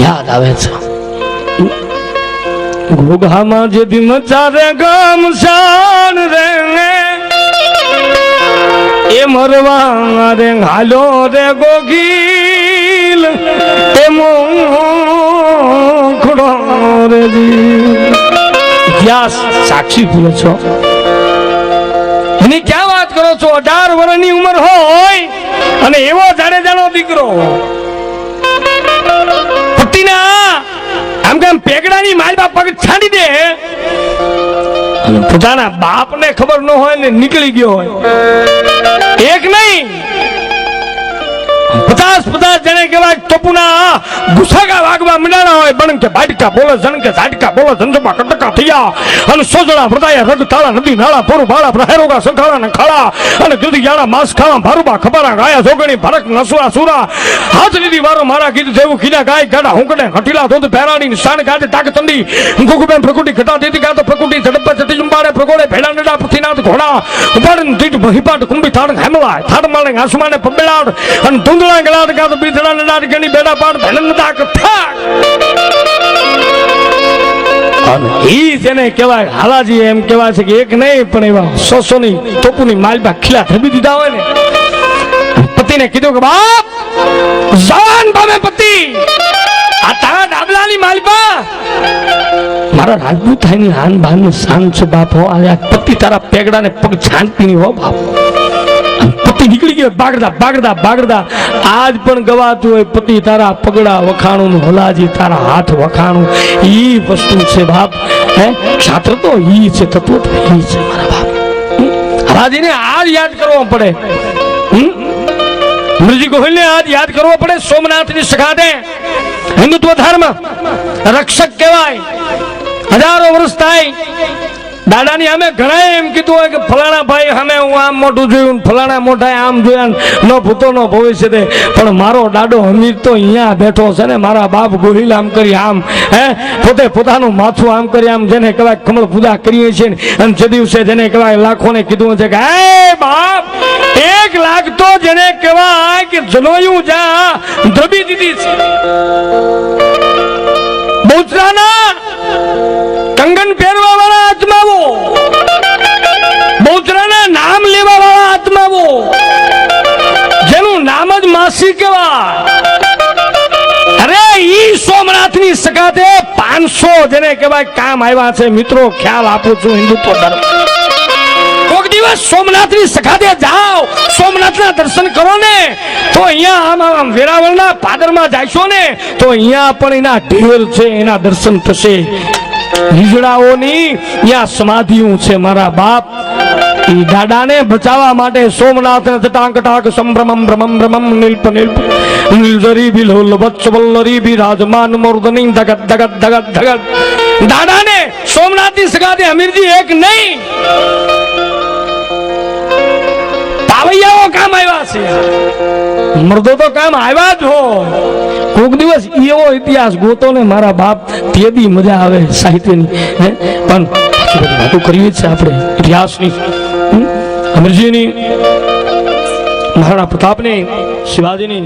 યાદ આવે છે. ઘોઘામાં જે દી મચારે ગામ શાન રે. એ મરવા રે, હાલો રે ગોગીલ. એ મોખડો રે વ્યાસ સાક્ષી પૂરો છો. એની ક્યાં વાત કરો છો? અઢાર વર્ષની ઉંમર હોય અને એવો જાડેજાનો દીકરો આમ પેગડાની માલબા પગ છાડી દે. પોતાના બાપને ખબર ન હોય ને નીકળી ગયો હોય. એક નહીં પચાસ પચાસ જણે કહેવાય ટપુના ગુસાગા વાગવા મંડાણા હોય બણ કે બાટકા બોલે જણ કે ઝાટકા બોલે જંજબા કટકા થયા અને સોજડા મૃદાયા રગ તાળા નદી નાળા પોરું બાળા પ્રહેરોગા સંખાળા ને ખાળા અને જુદી જાણા માસ ખાવા ભારુબા ખબારા ગાયા જોગણી ભરક નસુરા સુરા હાથ લીધી વારો મારા કીધું દેવું કીધા ગાય ગાડા હુંકડે હટીલા ધોધ પહેરાણી શાન ગાજે તાક તંડી ગુગુબેન પ્રકૃતિ ઘટા દીધી ગાતો પ્રકૃતિ ઝડપ ચટી જુંબાડે પ્રગોડે ભેડા નડા પૃથ્વીનાથ ઘોડા ઉપાડે દીઠ ભહીપાટ કુંભી થાડ હેમલાય થાડ માણે આસમાને પબેલાડ અને ધૂંધળા ગલાડ ગાત બીથડા નડાડ ગણી બેડા પાડ ભેલન દાક થાક. અને ઈ જેને કહેવાય હાલાજી એમ કહેવાય છે કે એક નહીં, પણ એવા સોસો ની ટોપુની માલબા ખીલા ધબી દીધા હોય ને. પતિને કીધું કે, બાપ, જવાન પામે પતિ. આ તારા ડાબલાની માલબા મારા રાજપૂત થાયની હાન ભાન શાન છો બાપ હો. આ પતિ તારા પેગડાને પગ છાંટની હો બાપ. પતિ નીકળી ગયો. બાગડતા બાગડતા બાગડતા આજ પણ ગવાતું હોય પતિ તારા પગડા વખાણું હલાજી તારા હાથ વખાણું. ઈ વસ્તુ છે બાપ. હે? ક્ષાત્ર તો ઈ છે, તત્વ તો ઈ છે મારા બાપ? હરાજીને આજ યાદ કરવો પડે? અમરજી ગોહિલને આજ યાદ કરવો પડે સોમનાથની સખાતે હિન્દુત્વ ધર્મ. રક્ષક કહેવાય. હજારો વર્ષ થાય. દાદાની અમે ઘણા એમ કીધું હોય કે ફલાણા ભાઈ અમે હું આમ મોટું જોયું ફલાણા મોટા આમ જોયા નો ભૂતો નો ભવિષ્ય દે પણ મારો દાડો હમીર તો અહીંયા બેઠો છે ને, મારા બાપ ગોહિલ આમ કરી આમ, હે? પોતે પોતાનું માથું આમ કરી આમ જેને કહેવાય કમળ પૂજા કરીએ છીએ અને જે દિવસે જેને કહેવાય લાખોને કીધું છે કે હે બાપ, એક લાખ તો જેને કહેવાય કે જનોયું જા, દ્રબી દીધી છે. માસી કેવા અરે, ઈ સોમનાથની સગાતે પાંચસો જેને કહેવાય કામ આવ્યા છે. મિત્રો, ખ્યાલ આપું છું, હિન્દુત્વ ધર્મ. કોક દિવસ સખાતે જાઓ, સોમનાથના દર્શન કરો ને. તો અહીંયા આમ આમ વેરાવળના પાદરમાં જાશો ને, તો અહીંયા પણ એના ઢેર છે, એના દર્શન થશે. હિજડાઓની અહીંયા સમાધિઓ છે, મારા બાપ. દાદાને બચાવવા માટે સોમનાથ ટાક સંભ્રમમ ભ્રમમ ભ્રમમ નિલ્પ નિલ્પ. નીલજરી બિલોલ વત્સ વલ્લરી બિરાજમાન મૂર્ધની ધગત ધગત ધગત ધગત. દાદાને સોમનાથની સગાતે અમીરજી એક નહીં. પાવૈયાઓ કામ આવ્યા છે. મર્દો તો કામ આવ્યા જ હો દિવસ એવો ઇતિહાસ ગોતો ને મારા બાપ તેદી મજા આવે સાહિત્યની પણ વાતો આપણે ઇતિહાસની? અમરજીની મહારાણા પ્રતાપની શિવાજીની